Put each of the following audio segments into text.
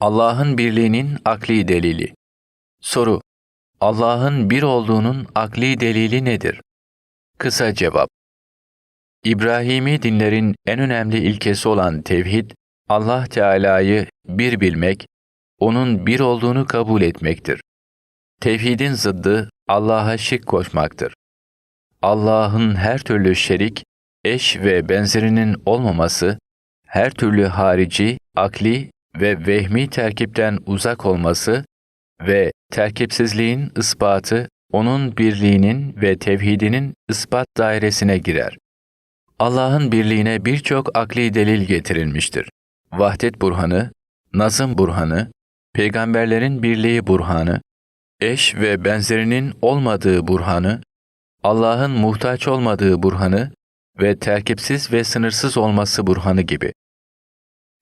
Allah'ın birliğinin akli delili. Soru: Allah'ın bir olduğunun akli delili nedir? Kısa cevap: İbrahimi dinlerin en önemli ilkesi olan tevhid, Allah Teala'yı bir bilmek, onun bir olduğunu kabul etmektir. Tevhidin zıddı Allah'a şirk koşmaktır. Allah'ın her türlü şerik, eş ve benzerinin olmaması, her türlü harici, akli ve vehmi terkipten uzak olması ve terkipsizliğin ispatı onun birliğinin ve tevhidinin ispat dairesine girer. Allah'ın birliğine birçok akli delil getirilmiştir. Vahdet burhanı, nazım burhanı, peygamberlerin birliği burhanı, eş ve benzerinin olmadığı burhanı, Allah'ın muhtaç olmadığı burhanı ve terkipsiz ve sınırsız olması burhanı gibi.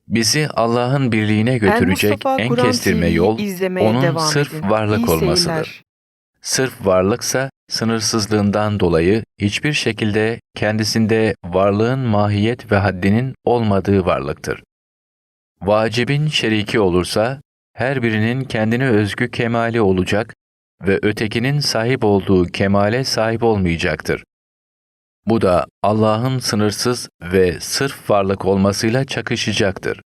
Bizi Allah'ın birliğine götürecek en Kur'an kestirme yol, onun sırf edin. varlık İyi olmasıdır. seyirler. Sırf varlıksa sınırsızlığından dolayı hiçbir şekilde kendisinde varlığın mahiyet ve haddinin olmadığı varlıktır. Vacibin şeriki olursa her birinin kendine özgü kemali olacak ve ötekinin sahip olduğu kemale sahip olmayacaktır. Bu da Allah'ın sınırsız ve sırf varlık olmasıyla çakışacaktır.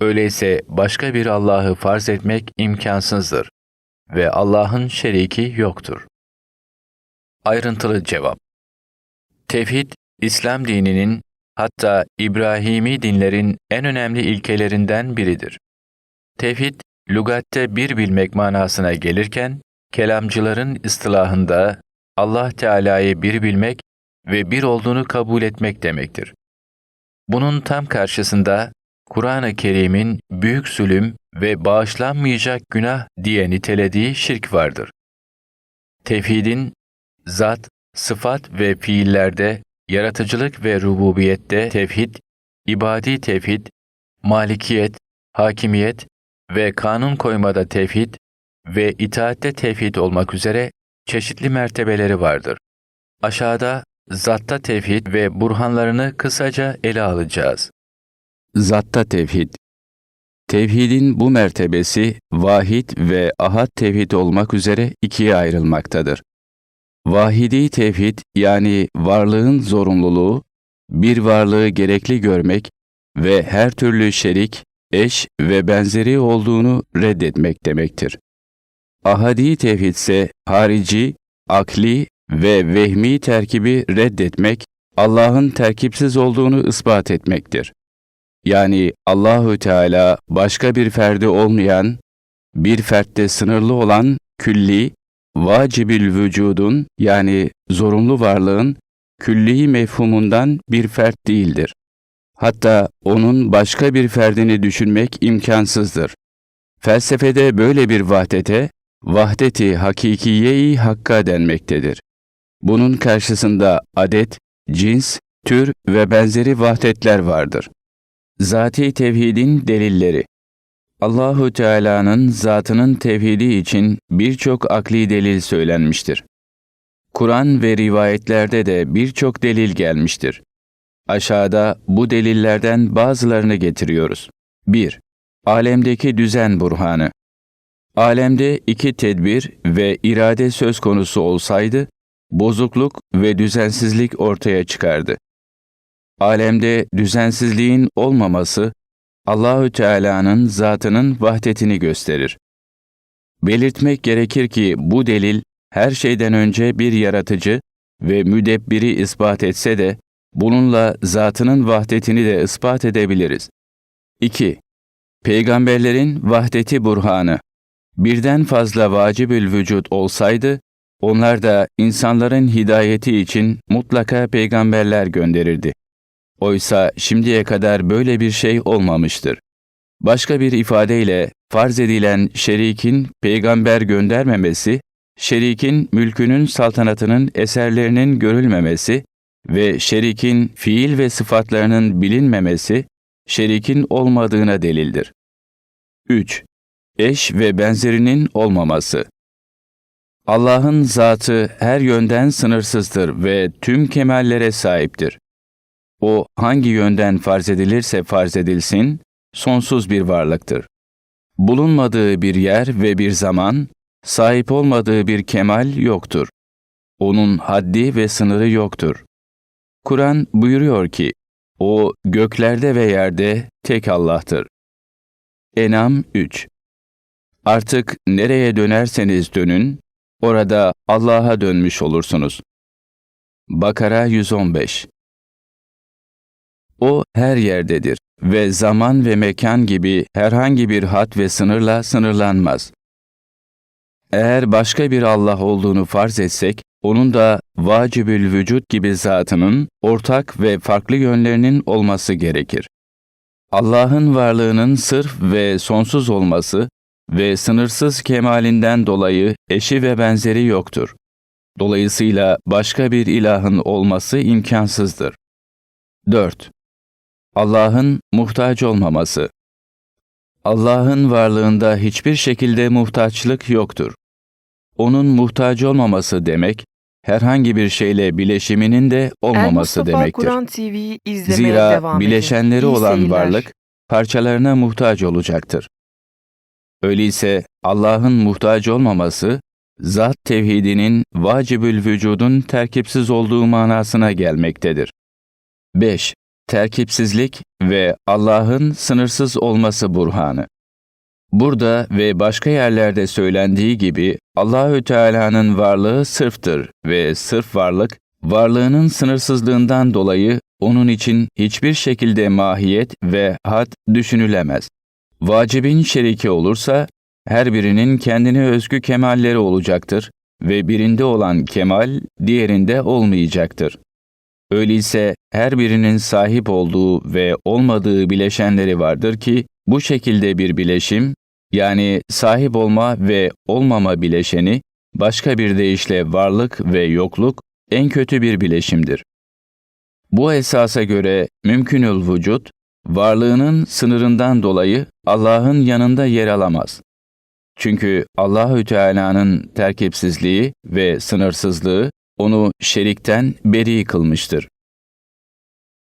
Öyleyse başka bir Allah'ı farz etmek imkansızdır ve Allah'ın şeriki yoktur. Ayrıntılı cevap Tevhid, İslam dininin hatta İbrahimi dinlerin en önemli ilkelerinden biridir. Tevhid, lügatte bir bilmek manasına gelirken, kelamcıların ıstılahında Allah Teala'yı bir bilmek ve bir olduğunu kabul etmek demektir. Bunun tam karşısında Kur'an-ı Kerim'in büyük zulüm ve bağışlanmayacak günah diye nitelediği şirk vardır. Tevhidin zat, sıfat ve fiillerde, yaratıcılık ve rububiyette tevhid, ibadi tevhid, malikiyet, hakimiyet ve kanun koymada tevhid ve itaatte tevhid olmak üzere çeşitli mertebeleri vardır. Aşağıda zatta tevhid ve burhanlarını kısaca ele alacağız. Zatta tevhid Tevhidin bu mertebesi vahid ve ahad tevhid olmak üzere ikiye ayrılmaktadır. Vahidi tevhid yani varlığın zorunluluğu, bir varlığı gerekli görmek ve her türlü şerik, eş ve benzeri olduğunu reddetmek demektir. Ahadi tevhid ise harici, akli ve vehmi terkibi reddetmek, Allah'ın terkipsiz olduğunu ispat etmektir. Yani Allahü Teala başka bir ferdi olmayan, bir fertte sınırlı olan külli, vacibül vücudun yani zorunlu varlığın külli mefhumundan bir fert değildir. Hatta onun başka bir ferdini düşünmek imkansızdır. Felsefede böyle bir vahdete, vahdeti hakikiye-i hakka denmektedir. Bunun karşısında adet, cins, tür ve benzeri vahdetler vardır. Zati tevhidin delilleri Allahu Teala'nın zatının tevhidi için birçok akli delil söylenmiştir. Kur'an ve rivayetlerde de birçok delil gelmiştir. Aşağıda bu delillerden bazılarını getiriyoruz. 1. Alemdeki düzen burhanı. Alemde iki tedbir ve irade söz konusu olsaydı, bozukluk ve düzensizlik ortaya çıkardı. Alemde düzensizliğin olmaması Allahü Teala'nın zatının vahdetini gösterir. Belirtmek gerekir ki bu delil her şeyden önce bir yaratıcı ve müdebbiri ispat etse de bununla zatının vahdetini de ispat edebiliriz. 2. Peygamberlerin vahdeti burhanı. Birden fazla vacibül vücut olsaydı, onlar da insanların hidayeti için mutlaka peygamberler gönderirdi. Oysa şimdiye kadar böyle bir şey olmamıştır. Başka bir ifadeyle farz edilen şerikin peygamber göndermemesi, şerikin mülkünün saltanatının eserlerinin görülmemesi ve şerikin fiil ve sıfatlarının bilinmemesi, şerikin olmadığına delildir. 3. Eş ve benzerinin olmaması Allah'ın zatı her yönden sınırsızdır ve tüm kemallere sahiptir. O hangi yönden farz edilirse farz edilsin, sonsuz bir varlıktır. bulunmadığı bir yer ve bir zaman, sahip olmadığı bir kemal yoktur. Onun haddi ve sınırı yoktur. Kur'an buyuruyor ki, O göklerde ve yerde tek Allah'tır. Enam 3 Artık nereye dönerseniz dönün, orada Allah'a dönmüş olursunuz. Bakara 115 O her yerdedir ve zaman ve mekan gibi herhangi bir had ve sınırla sınırlanmaz. Eğer başka bir Allah olduğunu farz etsek, onun da vacibül vücut gibi zatının ortak ve farklı yönlerinin olması gerekir. Allah'ın varlığının sırf ve sonsuz olması ve sınırsız kemalinden dolayı eşi ve benzeri yoktur. Dolayısıyla başka bir ilahın olması imkansızdır. 4. Allah'ın muhtaç olmaması Allah'ın varlığında hiçbir şekilde muhtaçlık yoktur. Onun muhtaç olmaması demek, herhangi bir şeyle bileşiminin de olmaması Mustafa demektir. Zira bileşenleri olan varlık parçalarına muhtaç olacaktır. Öyleyse Allah'ın muhtaç olmaması, zat tevhidinin vacibül vücudun terkipsiz olduğu manasına gelmektedir. 5. Terkipsizlik ve Allah'ın sınırsız olması burhanı. Burada ve başka yerlerde söylendiği gibi Allahü Teala'nın varlığı sırftır ve sırf varlık varlığının sınırsızlığından dolayı onun için hiçbir şekilde mahiyet ve had düşünülemez. Vacibin şeriki olursa her birinin kendine özgü kemalleri olacaktır ve birinde olan kemal diğerinde olmayacaktır. Öyleyse her birinin sahip olduğu ve olmadığı bileşenleri vardır ki bu şekilde bir bileşim yani sahip olma ve olmama bileşeni başka bir deyişle varlık ve yokluk en kötü bir bileşimdir. Bu esasa göre mümkünül vücut, varlığının sınırından dolayı Allah'ın yanında yer alamaz. Çünkü Allahü Teala'nın terkipsizliği ve sınırsızlığı onu şerikten beri kılmıştır.